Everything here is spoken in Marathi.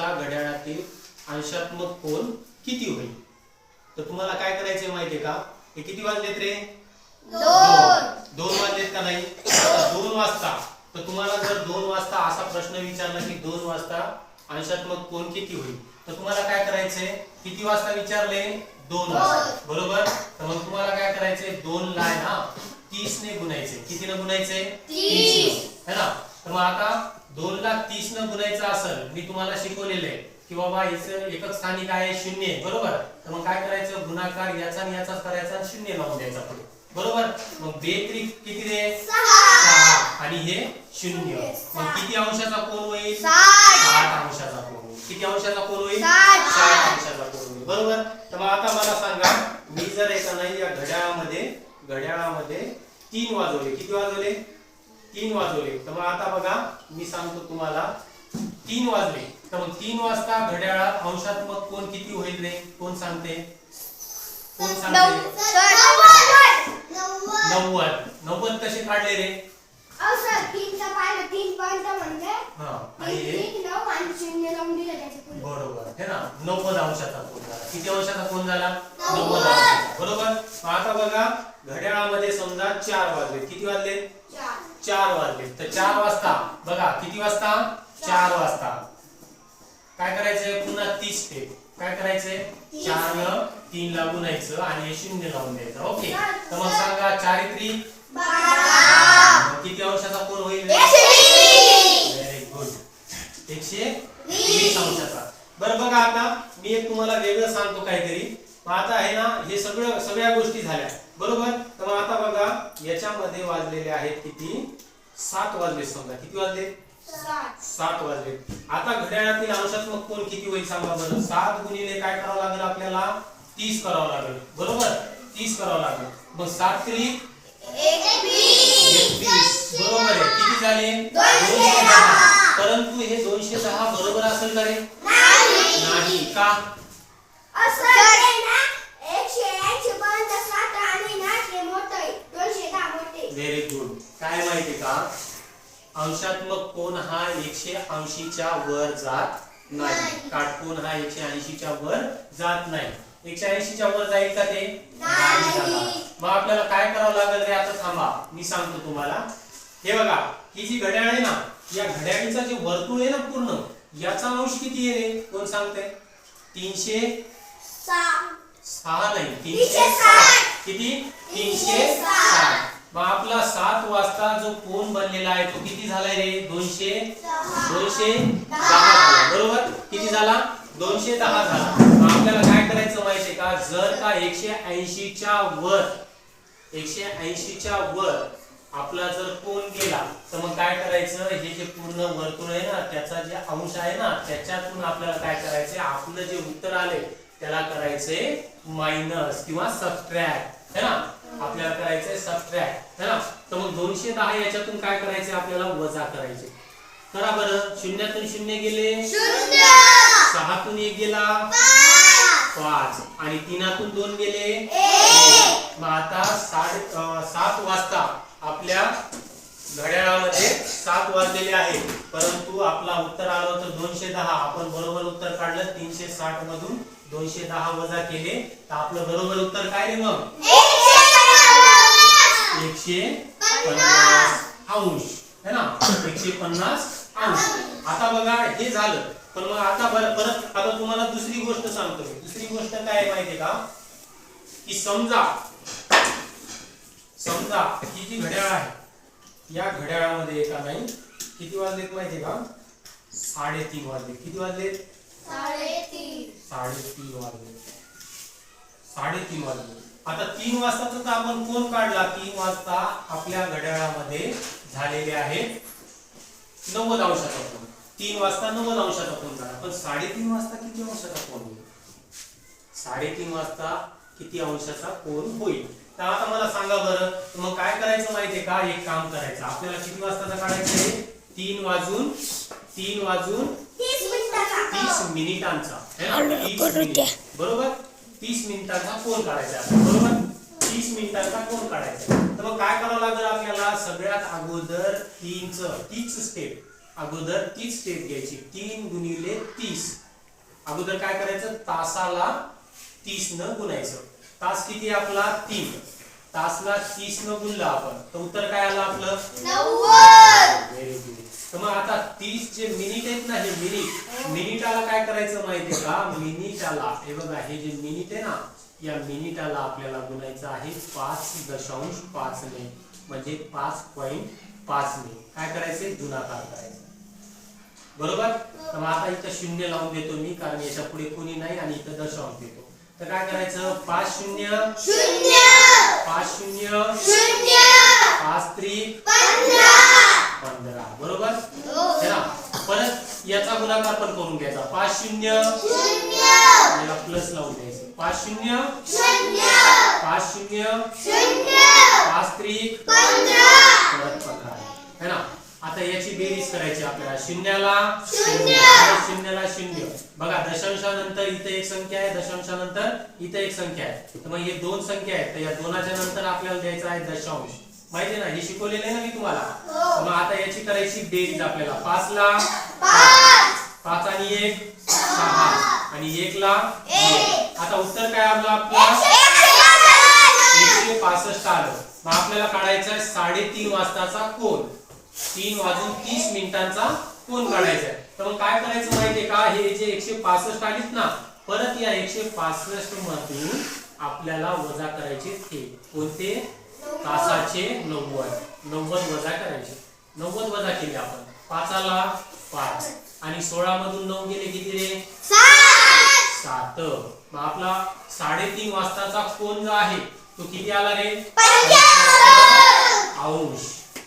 वाजता घड्याळातील अंशात्मक कोण किती होईल? तर तुम्हाला काय करायचंय माहितीये का? हे किती वाजलेत रे? दोन. वाजलेत का नाही? दोन वाजता. तर तुम्हाला जर दोन वाजता असा प्रश्न विचारला की दोन वाजता अंशात्मक कोण किती होईल? तर तुम्हाला काय करायचंय? किती वाजता विचारले? दोन वाजता. बरोबर? तर मग तुम्हाला काय करायचंय? दोन ला आहे ना तीस ने गुणायचे किती न गुणायचे तीस. है ना? तर मग आता दोन लाख तीस न गुणायचं असेल मी तुम्हाला शिकवलेलं आहे की बाबा याचं एकक स्थानी काय आहे शून्य आहे बरोबर? तर मग काय करायचं? गुणाकार याचा आणि याचाच करायचा आणि शून्य लावून द्यायचा पुढे. बरोबर? मग बेत्री किती रे? सहा. आणि हे शून्य. मग किती अंशाचा कोण होईल? साठ. साठ अंशाचा कोण होईल. किती अंशाचा कोण होईल. साठ. अंशाचा कोण होईल. बरोबर? तर मग आता मला सांगा मी जर एका नाही या घड्याळामध्ये घड्याळामध्ये तीन वाजवले. किती वाजवले? तीन वाजवले. तर मग आता बघा मी सांगतो तुम्हाला. तीन वाजले. तर मग तीन वाजता घड्याळात अंशात्मक कोण किती होईल रे? कोण सांगते? कोण सांगते? नव्वद. नव्वद कसे काढले रे? हा आणि बरोबर. हे ना नव्वद अंशाचा कोण झाला. किती अंशाचा कोण झाला? नव्वद बरोबर? आता बघा घड्याळामध्ये समजा चार वाजले. किती वाजले? चार वाजले. तर चार वाजता बघा किती वाजता? चार वाजता. काय करायचंय? पुन्हा तीस स्टेप काय करायचंय? चार तीन ला गुणायचं आणि हे शून्य लावून द्यायचं. ओके. तर मग सांगा चारित्री? किती अंशाचा कोण होईल? व्हेरी गुड एकशे वीस अंशाचा. बरं बघा आता मी एक तुम्हाला वेगळं सांगतो काहीतरी. मग आता आहे ना हे सगळं सगळ्या गोष्टी झाल्या. बरोबर? तर मग आता बघा याच्यामध्ये वाजलेले आहेत किती? सात वाजले समजा. किती वाजले? सात. वाजले. आता घड्याळातील अंशात्मक कोण किती होईल सांगा बरं. सात गुणिले काय करावं लागेल आपल्याला? तीस करावं लागेल. बरोबर? तीस करावं लागेल. मग सात त्रिक एकवीस. बरोबर आहे. किती झाले? दोनशे दहा. परंतु हे दोनशे दहा बरोबर असेल का रे? नाही. का? व्हेरी गुड काय माहिती का? अंशात्मक कोण हा एकशे ऐंशीच्या वर जात नाही. काटकोन हा एकशे ऐंशीच्या वर जात नाही. एकशे ऐंशीच्या वर जाईल का ते? नाही. जाणार. मग आपल्याला काय करावं लागेल रे? आता थांबा. मी सांगतो तुम्हाला. हे बघा ही जी घड्याळ आहे ना या घड्याळीचा जे वर्तुळ आहे ना पूर्ण याचा अंश किती आहे रे? कोण सांगते तीनशे सहा. नाही तीनशे. किती? तीनशे तीनशे साठ. मग आपला सात वाजता जो कोण बनलेला आहे तो किती झालाय रे? दोनशे? दोनशे दहा झाला. बरोबर? किती झाला? दोनशे दहा झाला. आपल्याला काय करायचं माहितीये का? जर का एकशे ऐंशीच्या वर एकशे ऐंशीच्या वर आपला जर कोण गेला तर मग काय करायचं? हे जे पूर्ण वर्तुळ आहे ना त्याचा जे अंश आहे ना त्याच्यातून आपल्याला काय करायचंय? आपलं जे उत्तर आले त्याला करायचंय मायनस किंवा सबट्रॅक्ट है ना? आपल्याला करायचंय सबट्रॅक्ट है ना? तर मग दोनशे दहा याच्यातून काय करायचे आपल्याला वजा करायचे करा बरं. शून्यातून शून्य गेले. सहातून एक गेला. पाच! आणि तीनातून दोन गेले. मग आता अं, सात वाजता आपल्या घड्याळामध्ये सात वाजलेले आहे. परंतु आपला उत्तर आलं होतं दोनशे दहा. आपण बरोबर उत्तर काढलं. तीनशे साठ मधून दोनशे दहा वजा केले. तर आपलं बरोबर उत्तर काय रे मग? एकशे पन्नास. अंश. है ना? एकशे पन्नास अंश. आता बघा हे झालं. पण मग आता परत आता तुम्हाला दुसरी गोष्ट सांगतो मी. दुसरी गोष्ट काय आहे माहितीये का? की समजा समजा ही जी घड्याळ आहे या घड्याळामध्ये एका नाही? किती वाजलेत माहितीये का? साडेतीन वाजले किती वाजलेत? साडेतीन. वाजले साडेतीन वाजले आता तीन वाजताचा तर आपण कोण काढला? तीन वाजता आपल्या घड्याळामध्ये झालेले आहेत नव्वद अंशाचा कोण तीन वाजता नव्वद अंशाचा कोण काढा. पण साडेतीन वाजता किती अंशाचा कोण होईल? साडेतीन वाजता किती अंशाचा कोण होईल? तर आता मला सांगा बरं तर मग काय करायचं माहितीये का? एक काम करायचं. आपल्याला किती वाजताचा काढायचं आहे? तीन वाजून तीन वाजून तीस मिनिटांचा. बरोबर? तीस मिनिटाचा कोण काढायचा आहे बरोबर? तीस मिनिटाचा कोण काढायचा. तर मग काय करावं लागेल आपल्याला? सगळ्यात अगोदर तीनच तीच स्टेप अगोदर तीच स्टेप घ्यायची. तीन गुणिले तीस. अगोदर काय करायचं? तासाला तीस न गुणायचं. तास किती आपला? तीन. तासला तीस न गुणला आपण. तर उत्तर काय आलं आपलं नव्वद व्हेरी गुड तर मग आता तीस जे मिनिट आहेत ना हे मिनिट मिनिटाला काय करायचं माहितीये का? मिनिटाला हे बघा हे जे मिनिट आहे ना या मिनिटाला आपल्याला गुणायचं आहे पाच दशांश पाच ने. म्हणजे पाच पॉइंट पाच ने. काय करायचे गुणाकार करायचा बरोबर? तर मग आता इथं शून्य लावून देतो मी कारण याच्यापुढे कोणी नाही आणि इथं दशांश देतो. तर काय करायचं? पाच शून्य. पाच शून्य. शून्य. पाच त्रिक. पंधरा बरोबर? हो. परत याचा गुणाकार पण करून घ्यायचा. पाच शून्य. याला प्लस लावून द्यायचं. पाच शून्य. पाच शून्य. पाच त्रिक. परत पंधरा है ना? आता याची बेरीज करायची आपल्याला. शून्याला शून्य. शून्याला शून्य. बघा दशांशानंतर इथं एक संख्या आहे दशांशानंतर इथं एक संख्या आहे. तर मग हे दोन संख्या आहेत. तर या दोनाच्या नंतर आपल्याला द्यायचा आहे दशांश. माहिती आहे ना हे शिकवलेलं आहे ना मी तुम्हाला. हो. मग आता याची करायची बेरीज आपल्याला. पाच ला पाच. आणि एक. सहा. आणि एक ला. आता उत्तर काय आलं आपलं? एकशे पासष्ट आलं. मग आपल्याला काढायचा आहे साडेतीन वाजताचा कोण तीन वाजून तीस मिनिटांचा कोण काढायचा आहे. तर मग काय करायचं माहितीये का? हे जे एकशे पासष्ट आलीत ना परत या एकशे पासष्ट मधून आपल्याला वजा करायचे ते कोणते? तासाचे नव्वद. नव्वद वजा करायचे. नव्वद वजा केले आपण. पाचाला पाच. आणि सोळा मधून नऊ गेले किती रे? सात. मग आपला साडेतीन वाजताचा कोण जो आहे तो किती आला रे? अंश